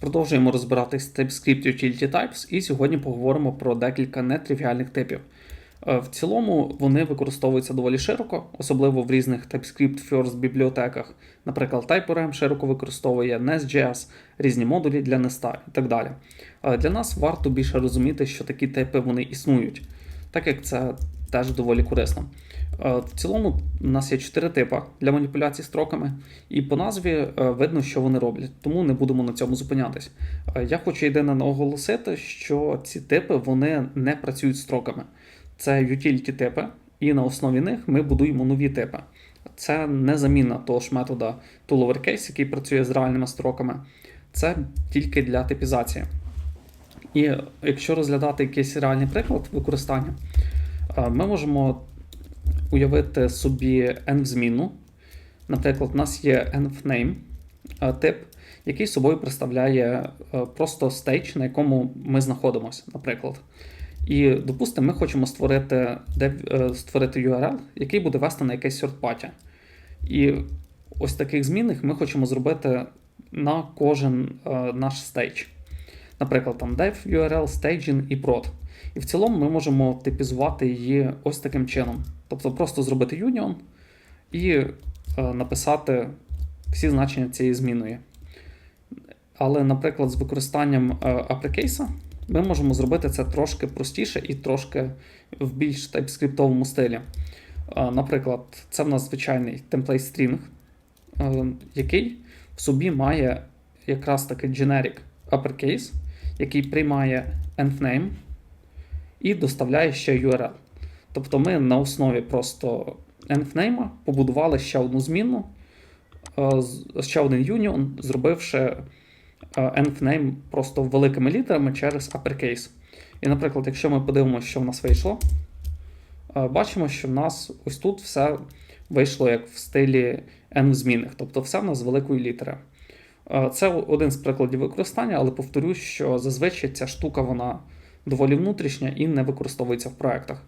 Продовжуємо розбиратись з TypeScript Utility Types, і сьогодні поговоримо про декілька нетривіальних типів. Е, В цілому вони використовуються доволі широко, особливо в різних TypeScript First бібліотеках. Наприклад, TypeORM широко використовує Nest.js, різні модулі для Nest і так далі. Е, Для нас варто більше розуміти, що такі типи вони існують, так як це теж доволі корисно. Е, В цілому у нас є чотири типи для маніпуляцій строками, і по назві е, видно, що вони роблять, тому не будемо на цьому зупинятись. Е, Я хочу єдине наголосити, що ці типи вони не працюють строками. Це utility типи, і на основі них ми будуємо нові типи. Це не заміна того ж метода toLowerCase, який працює з реальними строками. Це тільки для типізації. І якщо розглядати якийсь реальний приклад використання, ми можемо уявити собі env-змінну. Наприклад, у нас є env-name е, тип, який собою представляє е, просто стейдж, на якому ми знаходимося, наприклад. І, допустимо, ми хочемо створити, е, створити URL, який буде вести на якесь third-party. І ось таких змінних ми хочемо зробити на кожен наш стейдж. Наприклад, там dev, URL, staging і prod. І в цілому ми можемо типізувати її ось таким чином. Тобто просто зробити union і е, написати всі значення цієї зміної. Але, наприклад, з використанням uppercase ми можемо зробити це трошки простіше і трошки в більш TypeScript стилі. Е, Наприклад, це в нас звичайний template string, е, який в собі має якраз таки generic uppercase, який приймає env-name і доставляє ще URL. Тобто ми на основі просто env-name побудували ще одну зміну, е, ще один union, зробивши е, просто великими літерами через uppercase. І, наприклад, якщо ми подивимося, що в нас вийшло, е, бачимо, що в нас ось тут все вийшло як в стилі env-змінних, тобто все в нас з великої літери. Це один з прикладів використання, але повторюсь, що зазвичай ця штука вона доволі внутрішня і не використовується в проектах.